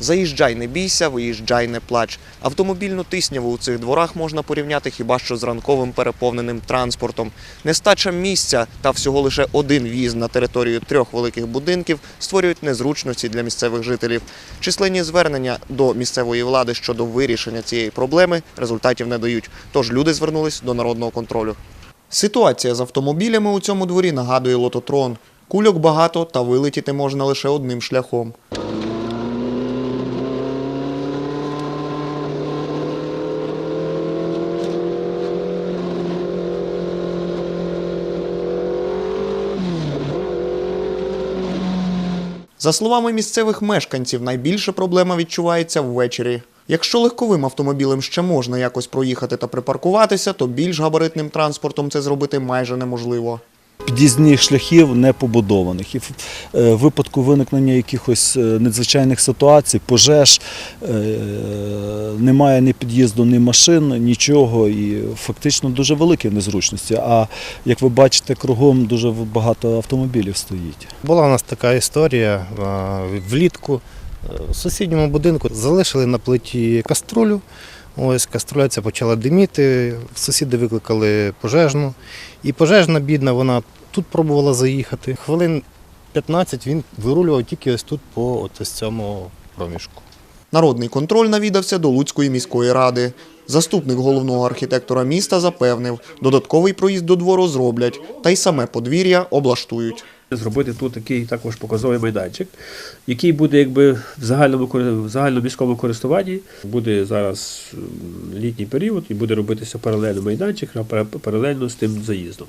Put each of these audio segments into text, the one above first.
Заїжджай, не бійся, виїжджай, не плач. Автомобільну тисняву у цих дворах можна порівняти хіба що з ранковим переповненим транспортом. Нестача місця та всього лише один в'їзд на територію трьох великих будинків створюють незручності для місцевих жителів. Численні звернення до місцевої влади щодо вирішення цієї проблеми результатів не дають. Тож люди звернулись до народного контролю. Ситуація з автомобілями у цьому дворі нагадує лототрон. Кульок багато та вилетіти можна лише одним шляхом. За словами місцевих мешканців, найбільша проблема відчувається ввечері. Якщо легковим автомобілем ще можна якось проїхати та припаркуватися, то більш габаритним транспортом це зробити майже неможливо. Під'їзних шляхів не побудованих. І в е, випадку виникнення якихось е, надзвичайних ситуацій, пожеж, е, немає ні під'їзду, ні машин, нічого. І фактично дуже великі незручності. А як ви бачите, кругом дуже багато автомобілів стоїть. Була у нас така історія влітку. В сусідньому будинку залишили на плиті каструлю. Ось каструля ця почала диміти. Сусіди викликали пожежну. І пожежна бідна, вона тут пробувала заїхати. Хвилин 15 він вирулював тільки ось тут по от ось цьому проміжку. Народний контроль навідався до Луцької міської ради. Заступник головного архітектора міста запевнив, додатковий проїзд до двору зроблять, та й саме подвір'я облаштують. Зробити тут такий також показовий майданчик, який буде якби в загальному в загальноміському користуванні. Буде зараз літній період і буде робитися паралельно майданчик а паралельно з тим заїздом.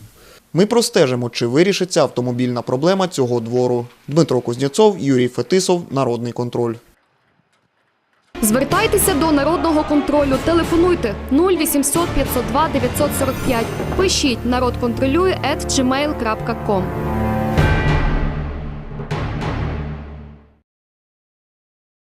Ми простежимо, чи вирішиться автомобільна проблема цього двору. Дмитро Кузнєцов, Юрій Фетисов, Народний контроль. Звертайтеся до народного контролю. Телефонуйте 0800 502 945. Пишіть народ контролює.